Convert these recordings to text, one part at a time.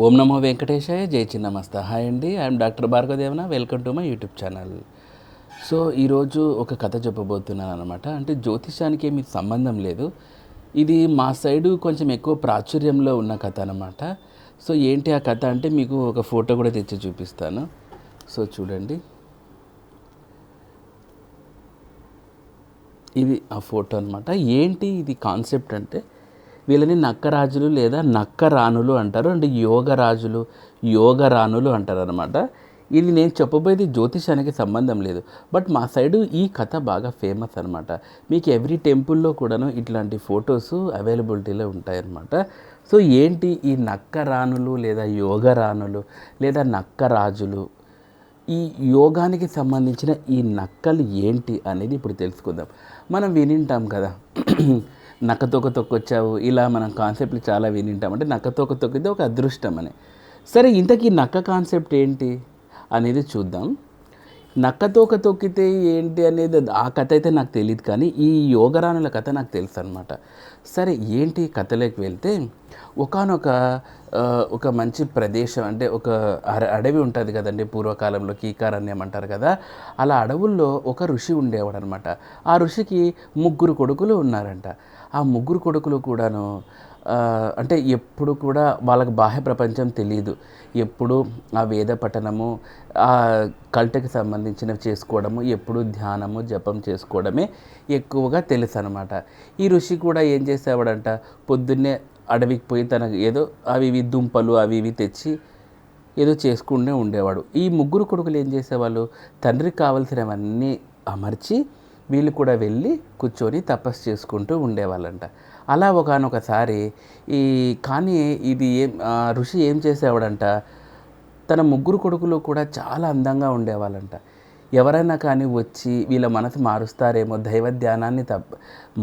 ఓం నమో వెంకటేశాయ జై చిన్నమస్త. హాయ్ అండి I'm doctor Bhargavadevana welcome to my YouTube channel. So ఈరోజు ఒక కథ చెప్పబోతున్నాను అనమాట అంటే జ్యోతిషానికి ఏమి సంబంధం లేదు. ఇది మా సైడు కొంచెం ఎక్కువ ప్రాచుర్యంలో ఉన్న కథ అనమాట సో ఏంటి ఆ కథ అంటే మీకు ఒక ఫోటో కూడా తెచ్చి చూపిస్తాను. సో చూడండి. ఇది ఆ ఫోటో అనమాట ఏంటి ఇది కాన్సెప్ట్ అంటే వీళ్ళని నక్కరాజులు లేదా నక్కరాణులు అంటారు అంటే యోగరాజులు యోగరాణులు అంటారు అనమాట ఇది నేను చెప్పబోయేది జ్యోతిషానికి సంబంధం లేదు. బట్ మా సైడు ఈ కథ బాగా ఫేమస్ అనమాట మీకు ఎవ్రీ టెంపుల్లో కూడాను ఇట్లాంటి ఫొటోస్ అవైలబిలిటీలో ఉంటాయన్నమాట. సో ఏంటి ఈ నక్కరాణులు లేదా యోగరాణులు లేదా నక్కరాజులు? ఈ యోగానికి సంబంధించిన ఈ నక్కలు ఏంటి అనేది ఇప్పుడు తెలుసుకుందాం. మనం వినింటాం కదా. నక్కతోక తొక్కొచ్చావు. ఇలా మనం కాన్సెప్ట్లు చాలా వినింటాం. అంటే నక్కతోక తొక్కితే ఒక అదృష్టం అని. సరే ఇంతకీ నక్క కాన్సెప్ట్ ఏంటి? అనేది చూద్దాం. నక్కతోక తొక్కితే ఏంటి అనేది ఆ కథ అయితే నాకు తెలియదు కానీ ఈ యోగరాణుల కథ నాకు తెలుసు అనమాట సరే ఏంటి కథలోకి వెళ్తే ఒకనొక ఒక మంచి ప్రదేశం అంటే ఒక అర అడవి ఉంటుంది కదండి పూర్వకాలంలో కీకారణ్యం అంటారు కదా. అలా అడవుల్లో ఒక ఋషి ఉండేవాడు అనమాట ఆ ఋషికి ముగ్గురు కొడుకులు ఉన్నారంట. ఆ ముగ్గురు కొడుకులు కూడాను అంటే ఎప్పుడు కూడా వాళ్ళకి బాహ్య ప్రపంచం తెలియదు ఎప్పుడు ఆ వేద పఠనము ఆ కల్టకి సంబంధించినవి చేసుకోవడము ఎప్పుడు ధ్యానము జపం చేసుకోవడమే ఎక్కువగా తెలుసు అనమాట ఈ ఋషి కూడా ఏం చేసేవాడంట పొద్దున్నే అడవికి పోయి తనకు ఏదో అవి ఇవి దుంపలు అవి ఇవి తెచ్చి ఏదో చేసుకుంటూ ఉండేవాడు. ఈ ముగ్గురు కొడుకులు ఏం చేసేవాళ్ళు తండ్రికి కావలసినవన్నీ అమర్చి వీళ్ళు కూడా వెళ్ళి కూర్చొని తపస్సు చేసుకుంటూ ఉండేవాళ్ళంట. అలా ఒకనొకసారి ఈ కానీ ఇది ఏం ఋషి ఏం చేసేవాడంట తన ముగ్గురు కొడుకులు కూడా చాలా అందంగా ఉండేవాళ్ళంట. ఎవరైనా కానీ వచ్చి వీళ్ళ మనసు మారుస్తారేమో దైవ ధ్యానాన్ని తప్ప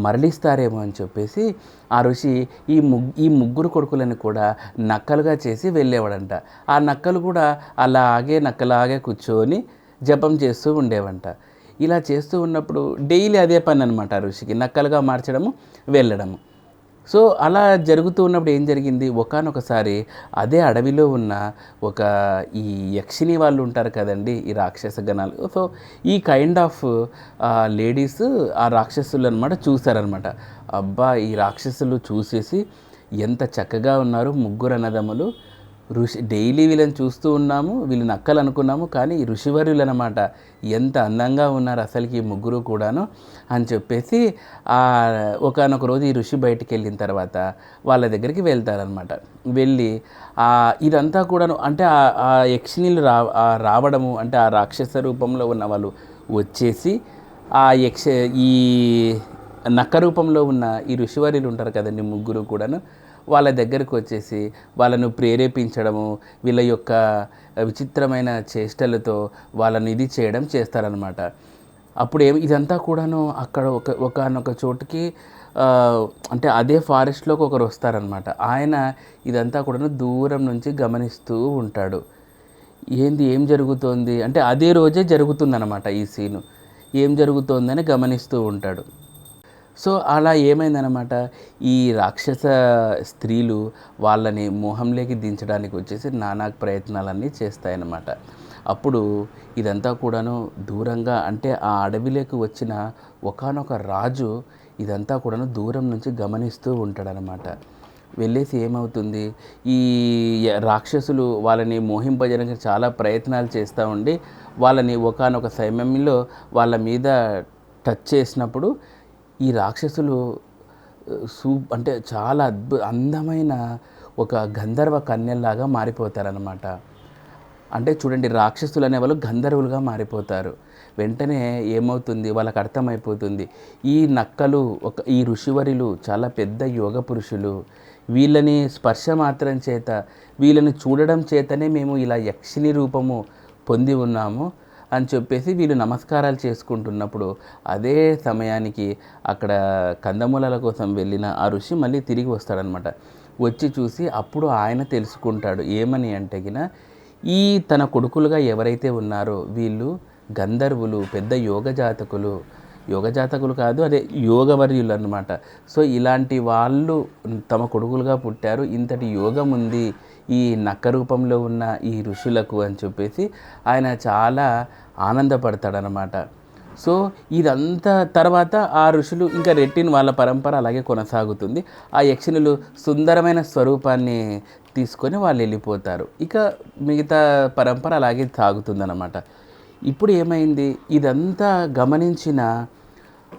మరలిస్తారేమో అని చెప్పేసి ఆ ఋషి ఈ ముగ్ ఈ ముగ్గురు కొడుకులను కూడా నక్కలుగా చేసి వెళ్ళేవాడంట. ఆ నక్కలు కూడా అలాగే నక్కలాగే కూర్చొని జపం చేస్తూ ఉండేవంట. ఇలా చేస్తూ ఉన్నప్పుడు డైలీ అదే పని అనమాట ఆ ఋషికి నక్కలుగా మార్చడము వెళ్ళడము. సో అలా జరుగుతూ ఉన్నప్పుడు ఏం జరిగింది? ఒకనొకసారి అదే అడవిలో ఉన్న ఒక ఈ యక్షిని వాళ్ళు ఉంటారు కదండి ఈ రాక్షస గణాలు. సో ఈ కైండ్ ఆఫ్ లేడీస్ ఆ రాక్షసులు అనమాట చూసారనమాట అబ్బా ఈ రాక్షసులు చూసేసి ఎంత చక్కగా ఉన్నారు ముగ్గురు అన్నదమ్ములు ఋషి డైలీ వీళ్ళని చూస్తూ ఉన్నాము వీళ్ళు నక్కలు అనుకున్నాము కానీ ఈ ఋషివర్యులు అనమాట ఎంత అందంగా ఉన్నారు అసలుకి ఈ ముగ్గురు కూడాను అని చెప్పేసి ఒకనొక రోజు ఈ ఋషి బయటికి వెళ్ళిన తర్వాత వాళ్ళ దగ్గరికి వెళ్తారనమాట వెళ్ళి ఇదంతా కూడాను అంటే ఆ- ఆ యక్షిణీలు రా రావడము అంటే ఆ రాక్షస రూపంలో ఉన్న వాళ్ళు వచ్చేసి ఆ యక్ష ఈ నక్క రూపంలో ఉన్న ఈ ఋషివర్యులు ఉంటారు కదండి ముగ్గురు కూడాను వాళ్ళ దగ్గరకు వచ్చేసి వాళ్ళను ప్రేరేపించడము వీళ్ళ యొక్క విచిత్రమైన చేష్టలతో వాళ్ళని ఇది చేయడం చేస్తారనమాట అప్పుడు ఏం ఇదంతా కూడాను అక్కడ ఒక ఒకనొక చోటుకి అంటే అదే ఫారెస్ట్లోకి ఒకరు వస్తారనమాట ఆయన ఇదంతా కూడాను దూరం నుంచి గమనిస్తూ ఉంటాడు. ఏంది ఏం జరుగుతోంది? అంటే అదే రోజే జరుగుతుందన్నమాట ఈ సీను. ఏం జరుగుతోందని గమనిస్తూ ఉంటాడు. సో అలా ఏమైందనమాట ఈ రాక్షస స్త్రీలు వాళ్ళని మోహంలోకి దించడానికి వచ్చేసి నానా ప్రయత్నాలన్నీ చేస్తాయన్నమాట. అప్పుడు ఇదంతా కూడాను దూరంగా అంటే ఆ అడవిలోకి వచ్చిన ఒకానొక రాజు ఇదంతా కూడాను దూరం నుంచి గమనిస్తూ ఉంటాడనమాట వెళ్ళేసి ఏమవుతుంది? ఈ రాక్షసులు వాళ్ళని మోహింపజేయడానికి చాలా ప్రయత్నాలు చేస్తూ ఉండి వాళ్ళని ఒకానొక సైమ్యంలో వాళ్ళ మీద టచ్ చేసినప్పుడు ఈ రాక్షసులు సూ అంటే చాలా అద్భుత అందమైన ఒక గంధర్వ కన్యల్లాగా మారిపోతారనమాట అంటే చూడండి రాక్షసులు అనేవాళ్ళు గంధర్వులుగా మారిపోతారు. వెంటనే ఏమవుతుంది? వాళ్ళకి అర్థమైపోతుంది. ఈ నక్కలు ఒక ఈ ఋషివరులు చాలా పెద్ద యోగ పురుషులు వీళ్ళని స్పర్శ మాత్రం చేత వీళ్ళని చూడడం చేతనే మేము ఇలా యక్షిని రూపము పొంది ఉన్నాము. అని చెప్పేసి వీళ్ళు నమస్కారాలు చేసుకుంటున్నప్పుడు అదే సమయానికి అక్కడ కందమూలాల కోసం వెళ్ళిన ఆ ఋషి మళ్ళీ తిరిగి వస్తాడనమాట. వచ్చి చూసి అప్పుడు ఆయన తెలుసుకుంటాడు ఏమని అంటే ఈ తన కొడుకులుగా ఎవరైతే ఉన్నారో వీళ్ళు గంధర్వులు పెద్ద యోగ జాతకులు యోగ జాతకులు కాదు అదే యోగవర్యులు అన్నమాట సో ఇలాంటి వాళ్ళు తమ కొడుకులుగా పుట్టారు. ఇంతటి యోగం ఉంది ఈ నక్క రూపంలో ఉన్న ఈ ఋషులకు అని చెప్పేసి ఆయన చాలా ఆనందపడతాడనమాట సో ఇదంతా తర్వాత ఆ ఋషులు ఇంకా రెట్టిన వాళ్ళ పరంపర అలాగే కొనసాగుతుంది. ఆ యక్షిణులు సుందరమైన స్వరూపాన్ని తీసుకొని వాళ్ళు వెళ్ళిపోతారు. ఇక మిగతా పరంపర అలాగే సాగుతుందన్నమాట. ఇప్పుడు ఏమైంది? ఇదంతా గమనించిన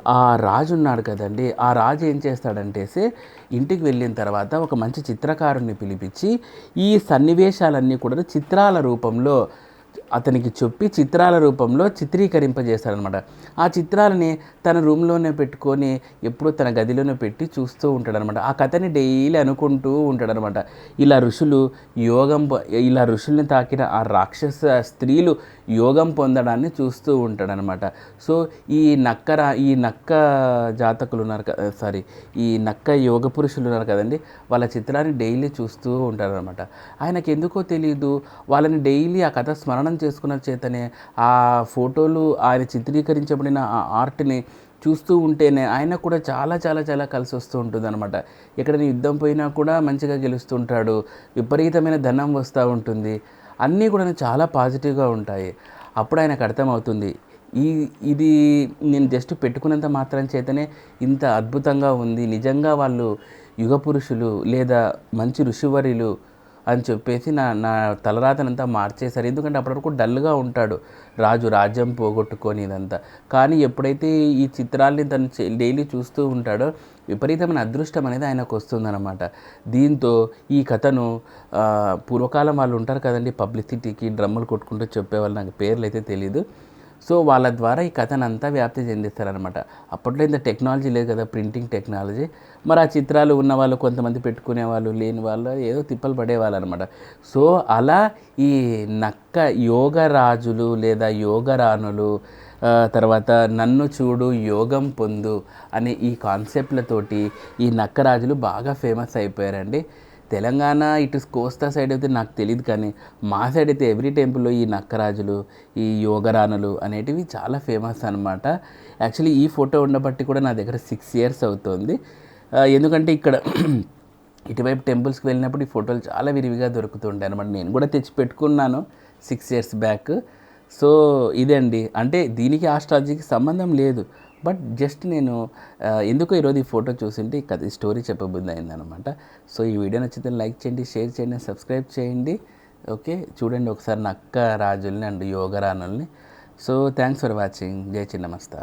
ఆ రాజు ఉన్నాడు కదండి. ఆ రాజు ఏం చేస్తాడంటేసి ఇంటికి వెళ్ళిన తర్వాత ఒక మంచి చిత్రకారుణ్ణి పిలిపించి ఈ సన్నివేశాలన్నీ కూడా చిత్రాల రూపంలో అతనికి చెప్పి చిత్రాల రూపంలో చిత్రీకరింపజేస్తాడనమాట ఆ చిత్రాలని తన రూమ్లోనే పెట్టుకొని ఎప్పుడూ తన గదిలోనే పెట్టి చూస్తూ ఉంటాడనమాట ఆ కథని డైలీ అనుకుంటూ ఉంటాడనమాట ఇలా ఋషులు యోగం ఇలా ఋషుల్ని తాకిన ఆ రాక్షస స్త్రీలు యోగం పొందడాన్ని చూస్తూ ఉంటాడనమాట సో ఈ నక్కర ఈ నక్క జాతకులు ఉన్నారు కదా సారీ ఈ నక్క యోగ పురుషులు ఉన్నారు కదండి వాళ్ళ చిత్రాన్ని డైలీ చూస్తూ ఉంటారనమాట ఆయనకు ఎందుకో తెలియదు వాళ్ళని డైలీ ఆ కథ స్మరణం చేసుకున్న చేతనే ఆ ఫోటోలు ఆయన చిత్రీకరించబడిన ఆ ఆర్ట్ని చూస్తూ ఉంటేనే ఆయన కూడా చాలా చాలా చాలా కలిసి వస్తూ ఉంటుంది అనమాట ఎక్కడ యుద్ధం పోయినా కూడా మంచిగా గెలుస్తుంటాడు. విపరీతమైన ధనం వస్తూ ఉంటుంది. అన్నీ కూడా చాలా పాజిటివ్గా ఉంటాయి. అప్పుడు ఆయనకు అర్థమవుతుంది. ఈ ఇది నేను జస్ట్ పెట్టుకున్నంత మాత్రం చేతనే ఇంత అద్భుతంగా ఉంది. నిజంగా వాళ్ళు యుగ పురుషులు లేదా మంచి ఋషివరిలు అని చెప్పేసి నా నా తలరాతనంతా మార్చేశారు. ఎందుకంటే అప్పటివరకు డల్గా ఉంటాడు రాజు రాజ్యం పోగొట్టుకొని ఇదంతా. కానీ ఎప్పుడైతే ఈ చిత్రాల్ని తను డైలీ చూస్తూ ఉంటాడో విపరీతమైన అదృష్టం అనేది ఆయనకు వస్తుందన్నమాట. దీంతో ఈ కథను పూర్వకాలం వాళ్ళు ఉంటారు కదండి పబ్లిసిటీకి డ్రమ్ములు కొట్టుకుంటూ చెప్పేవాళ్ళు నాకు పేర్లు అయితే తెలియదు సో వాళ్ళ ద్వారా ఈ కథను అంతా వ్యాప్తి చెందిస్తారనమాట అప్పట్లో ఇంత టెక్నాలజీ లేదు కదా ప్రింటింగ్ టెక్నాలజీ. మరి ఆ చిత్రాలు ఉన్న వాళ్ళు కొంతమంది పెట్టుకునే వాళ్ళు లేని వాళ్ళు ఏదో తిప్పలు పడేవాళ్ళు అనమాట సో అలా ఈ నక్క యోగరాజులు లేదా యోగరాణులు తర్వాత నన్ను చూడు యోగం పొందు అనే ఈ కాన్సెప్ట్లతోటి ఈ నక్కరాజులు బాగా ఫేమస్ అయిపోయారండి. తెలంగాణ ఇటు కోస్తా సైడ్ అయితే నాకు తెలియదు కానీ మా సైడ్ అయితే ఎవ్రీ టెంపుల్లో ఈ నక్కరాజులు ఈ యోగరానులు అనేటివి చాలా ఫేమస్ అనమాట యాక్చువల్లీ ఈ ఫోటో ఉండబట్టి కూడా నా దగ్గర సిక్స్ ఇయర్స్ అవుతుంది. ఎందుకంటే ఇక్కడ ఇటువైపు టెంపుల్స్కి వెళ్ళినప్పుడు ఈ ఫోటోలు చాలా విరివిగా దొరుకుతుంటాయి అనమాట నేను కూడా తెచ్చి పెట్టుకున్నాను సిక్స్ ఇయర్స్ బ్యాక్ సో ఇదండి. అంటే దీనికి ఆస్ట్రాలజీకి సంబంధం లేదు. బట్ జస్ట్ నేను ఎందుకో ఈరోజు ఈ ఫోటో చూసింటే కథ స్టోరీ చెప్పబుద్ధి అయిందనమాట సో ఈ వీడియో నచ్చితే లైక్ చేయండి షేర్ చేయండి సబ్స్క్రైబ్ చేయండి. ఓకే చూడండి ఒకసారి నక్క రాజుల్ని అండ్ యోగరానుల్ని సో థ్యాంక్స్ ఫర్ వాచింగ్. జై చిన్నమస్తా